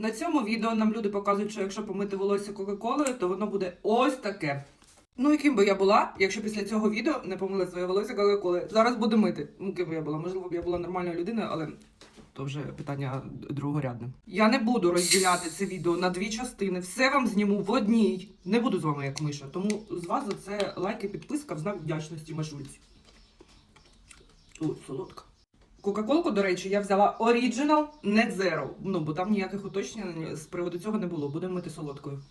На цьому відео нам люди показують, що якщо помити волосся Кока-Колою, то воно буде ось таке. Ну, яким би я була, якщо після цього відео не помила своє волосся Кока-Колою. Зараз буду мити. Ну, ким би я була? Можливо, б я була нормальною людиною, але то вже питання другорядне. Я не буду розділяти це відео на дві частини. Все вам зніму в одній. Не буду з вами як миша. Тому з вас за це лайк і підписка в знак вдячності Машульці. О, солодка. Кока-колку, до речі, я взяла Original Net Zero. Ну, бо там ніяких уточнень з приводу цього не було. Будемо мити солодкою.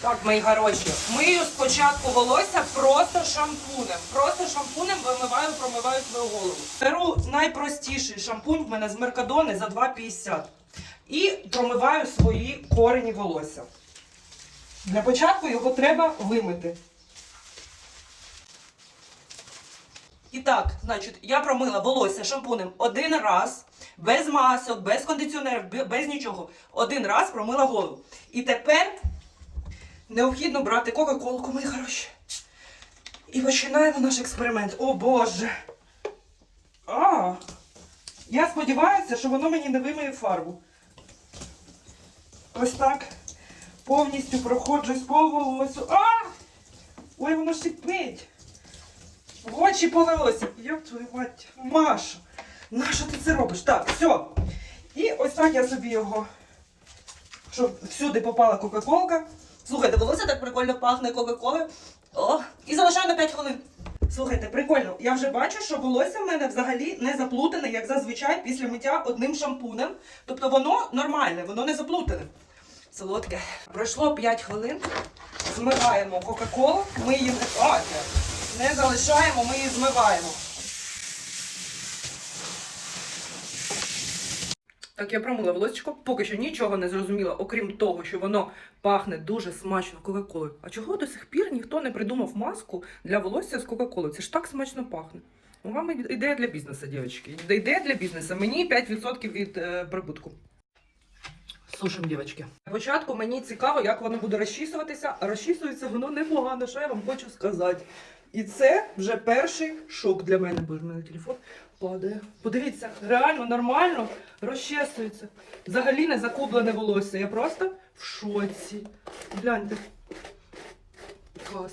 Так, мої хороші, мию спочатку волосся просто шампунем. Просто шампунем вимиваю, промиваю свою голову. Беру найпростіший шампунь в мене з Меркадони за 2,50. І промиваю свої корені волосся. Для початку його треба вимити. І так, значить, я промила волосся шампунем один раз, без масок, без кондиціонерів, без нічого. Один раз промила голову. І тепер необхідно брати Кока-Колку, мої хороші. І починаємо наш експеримент. О Боже! А! Я сподіваюся, що воно мені не вимиє фарбу. Ось так. Повністю проходжусь по волосю. А! Ой, воно шипить. В очі полилося. Йоп твою мать, Маша, нащо ти це робиш? Так, все. І ось так я собі його, щоб всюди попала Кока-Колка. Слухайте, волосся так прикольно пахне Кока-Колою. О, і залишаю на 5 хвилин. Слухайте, прикольно. Я вже бачу, що волосся в мене взагалі не заплутане, як зазвичай, після миття одним шампунем. Тобто воно нормальне, воно не заплутане. Солодке. Пройшло 5 хвилин. Змиваємо Кока-Колу. Ми її не, а, не залишаємо, ми її змиваємо. Так, я промила волосечко, поки що нічого не зрозуміла, окрім того, що воно пахне дуже смачно Кока-Колою. А чого до сих пір ніхто не придумав маску для волосся з Кока-Колою? Це ж так смачно пахне. Ну, вам ідея для бізнесу, дівчатки. Ідея для бізнесу. Мені 5% від е, прибутку. Сушим, дівчатки. Спочатку мені цікаво, як воно буде розчісуватися, а розчісується воно непогано, що я вам хочу сказати. І це вже перший шок для мене, бо в мене телефон падає. Подивіться, реально нормально розчесується. Взагалі не закублене волосся. Я просто в шоці. Гляньте. Клас.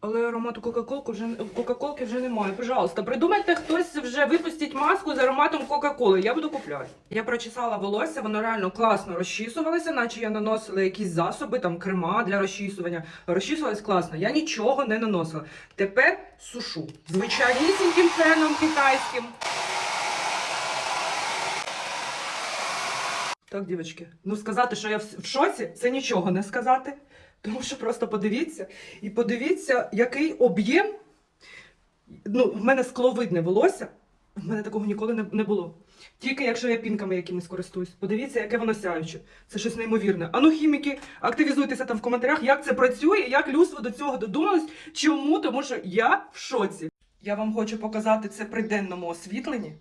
Але аромату Кока-Колки вже, Кока-Колки вже немає. Пожалуйста, придумайте хтось вже випустіть маску з ароматом Кока-Коли. Я буду купляти. Я прочесала волосся, воно реально класно розчісувалося, наче я наносила якісь засоби, там крема для розчісування. Розчісувалось класно. Я нічого не наносила. Тепер сушу. Звичайнісіньким феном китайським. Так, дівчатки, ну сказати, що я в шоці, це нічого не сказати. Тому що просто подивіться і подивіться, який об'єм. Ну, в мене скловидне волосся. В мене такого ніколи не, не було. Тільки якщо я пінками якимись користуюсь. Подивіться, яке воно сяюче. Це щось неймовірне. Ану, хіміки, активізуйтеся там в коментарях, як це працює, як людство до цього додумалось. Чому? Тому що я в шоці. Я вам хочу показати це при денному освітленні.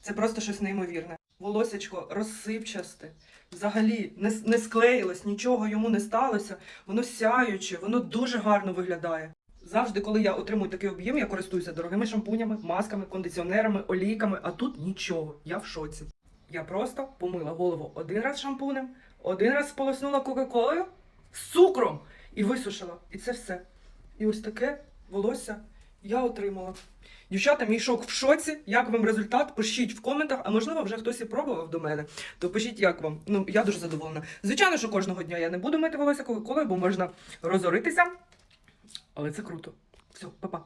Це просто щось неймовірне. Волосячко розсипчасте, взагалі не, не склеїлось, нічого йому не сталося. Воно сяюче, воно дуже гарно виглядає. Завжди, коли я отримую такий об'єм, я користуюся дорогими шампунями, масками, кондиціонерами, олійками, а тут нічого. Я в шоці. Я просто помила голову один раз шампунем, один раз сполоснула Кока-Колою з цукром і висушила. І це все. І ось таке волосся я отримала. Дівчата, мій шок в шоці. Як вам результат? Пишіть в коментах, а можливо, вже хтось і пробував до мене. То пишіть, як вам. Ну, я дуже задоволена. Звичайно, що кожного дня я не буду мити волосся коли-коли, бо можна розоритися. Але це круто. Все, па-па.